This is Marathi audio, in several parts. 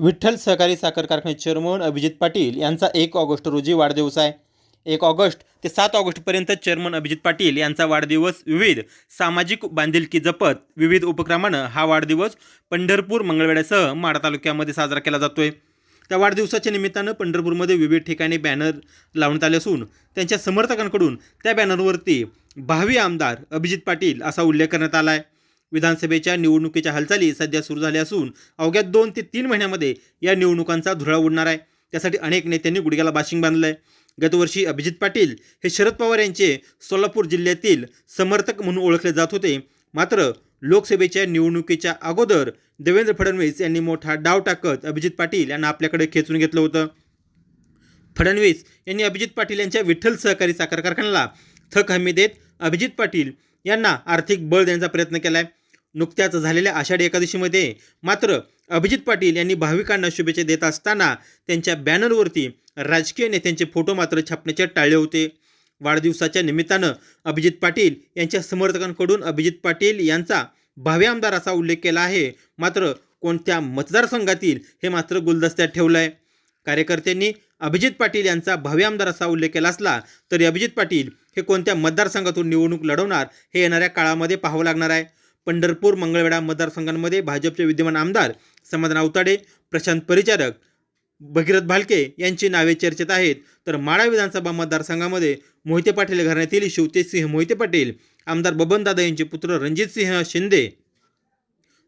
विठ्ठल सहकारी साखर कारखाने चेअरमन अभिजित पाटील यांचा एक ऑगस्ट रोजी वाढदिवस आहे. एक ऑगस्ट ते सात ऑगस्टपर्यंत चेअरमन अभिजित पाटील यांचा वाढदिवस. विविध सामाजिक बांधिलकी जपत विविध उपक्रमानं हा वाढदिवस पंढरपूर मंगळवेड्यासह माढा तालुक्यामध्ये साजरा केला जातोय. त्या वाढदिवसाच्या निमित्तानं पंढरपूरमध्ये विविध ठिकाणी बॅनर लावण्यात आले असून त्यांच्या समर्थकांकडून त्या बॅनरवरती भावी आमदार अभिजित पाटील असा उल्लेख करण्यात आला आहे. विधानसभेच्या निवडणुकीच्या हालचाली सध्या सुरू झाल्या असून अवघ्या दोन ते तीन महिन्यामध्ये या निवडणुकांचा धुळा उडणार आहे. त्यासाठी अनेक नेत्यांनी गुडघ्याला बाशिंग बांधलं आहे गतवर्षी अभिजित पाटील हे शरद पवार यांचे सोलापूर जिल्ह्यातील समर्थक म्हणून ओळखले जात होते. मात्र लोकसभेच्या निवडणुकीच्या अगोदर देवेंद्र फडणवीस यांनी मोठा डाव टाकत अभिजित पाटील यांना आपल्याकडे खेचून घेतलं होतं. फडणवीस यांनी अभिजित पाटील यांच्या विठ्ठल सहकारी साखर कारखान्याला थक हमी देत अभिजित पाटील यांना आर्थिक बळ देण्याचा प्रयत्न केला आहे नुकत्याच झालेल्या आषाढी एकादशीमध्ये मात्र अभिजित पाटील यांनी भाविकांना शुभेच्छा देत असताना त्यांच्या बॅनरवरती राजकीय नेत्यांचे फोटो मात्र छापण्याचे टाळले होते. वाढदिवसाच्या निमित्तानं अभिजित पाटील यांच्या समर्थकांकडून अभिजित पाटील यांचा भावी आमदार असा उल्लेख केला आहे. मात्र कोणत्या मतदारसंघातील हे मात्र गुलदस्त्यात ठेवलं आहे कार्यकर्त्यांनी अभिजित पाटील यांचा भावी आमदार असा उल्लेख केला असला तरी अभिजित पाटील हे कोणत्या मतदारसंघातून निवडणूक लढवणार हे येणाऱ्या काळामध्ये पाहावं लागणार आहे. पंढरपूर मंगळवेढा मतदारसंघांमध्ये भाजपचे विद्यमान आमदार समाधान आवताडे प्रशांत परिचारक भगीरथ भालके यांची नावे चर्चेत आहेत. तर माळा विधानसभा मतदारसंघामध्ये मोहिते पाटील घराण्यातील शिवतेजसिंह मोहिते पाटील आमदार बबनदादा यांचे पुत्र रणजितसिंह शिंदे.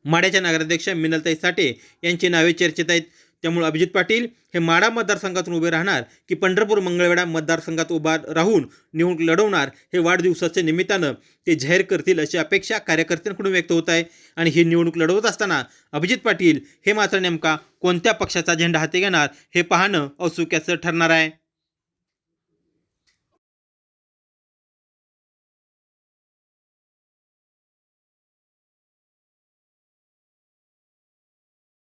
माड्याच्या नगराध्यक्ष मिनलताई साठे यांची नावे चर्चेत आहेत. त्यामुळे अभिजित पाटील हे माडा मतदारसंघातून उभे राहणार की पंढरपूर मंगळवेढा मतदारसंघात उभा राहून निवडणूक लढवणार हे वाढदिवसाच्या निमित्तानं ते जाहीर करतील अशी अपेक्षा कार्यकर्त्यांकडून व्यक्त होत आहे. आणि ही निवडणूक लढवत असताना अभिजित पाटील हे मात्र नेमका कोणत्या पक्षाचा झेंडा हाती घेणार हे पाहणं औत्सुक्याचं ठरणार आहे.